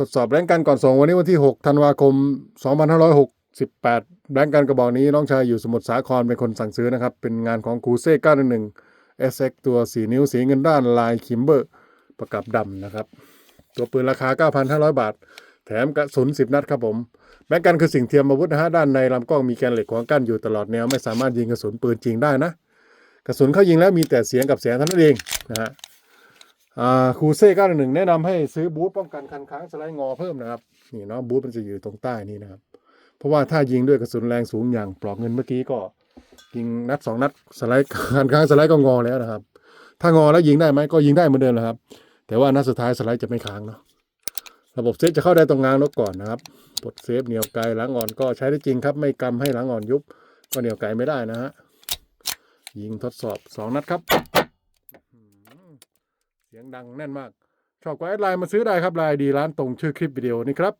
ทดสอบแรงกันก่อนส่งวันนี้วันที่ 6 ธันวาคม 2568แรงกันกระบอกนี้น้องชายอยู่สมุทรสาครเป็นคนสั่งซื้อนะครับ เป็นงานของคูเซ่911 SX ตัว 4 นิ้วสีเงินด้านลายคิมเบอร์ ประกับดำนะครับ ตัวปืนราคา 9,500 บาท แถมกระสุน 10 นัดครับผมแม็กกันคือสิ่งเทียมอาวุธนะฮะด้านในลำกล้องมีแกนเหล็กขวางกั้นอยู่ตลอดแนวไม่สามารถยิงกระสุนปืนจริงได้นะ กระสุนเข้ายิงแล้วมีแต่เสียงกับแสงเท่านั้นเองนะฮะ อ่าคูเซ่911แนะนำให้ซื้อบูทป้องกันคันค้างสไลด์งอเพิ่มนะครับนี่เนาะบูทมันจะอยู่ตรงใต้นี่นะครับ เพราะว่าถ้ายิงด้วยกระสุนแรงสูงอย่างปลอกเงินเมื่อกี้ก็ยิงนัดสองนัดสไลด์คันค้างสไลด์ก็งอแล้วนะครับ ถ้างอแล้วยิงได้ไหมก็ยิงได้เหมือนเดิมแหละครับ แต่ว่านัดสุดท้ายสไลด์จะไม่ค้างเนาะระบบเซฟจะเข้าได้ตรงงางนกก่อนนะครับปลดเซฟเหนียวไกลหลังอ่อนก็ใช้ได้จริงครับ ไม่กำให้หลังอ่อนยุบก็เหนียวไกลไม่ได้นะฮะยิงทดสอบสองนัดครับ เสียงดังแน่นมากชอบก็แอดไลน์มาซื้อได้ครับไลน์ดีร้านตรงชื่อคลิปวิดีโอนี้ครับ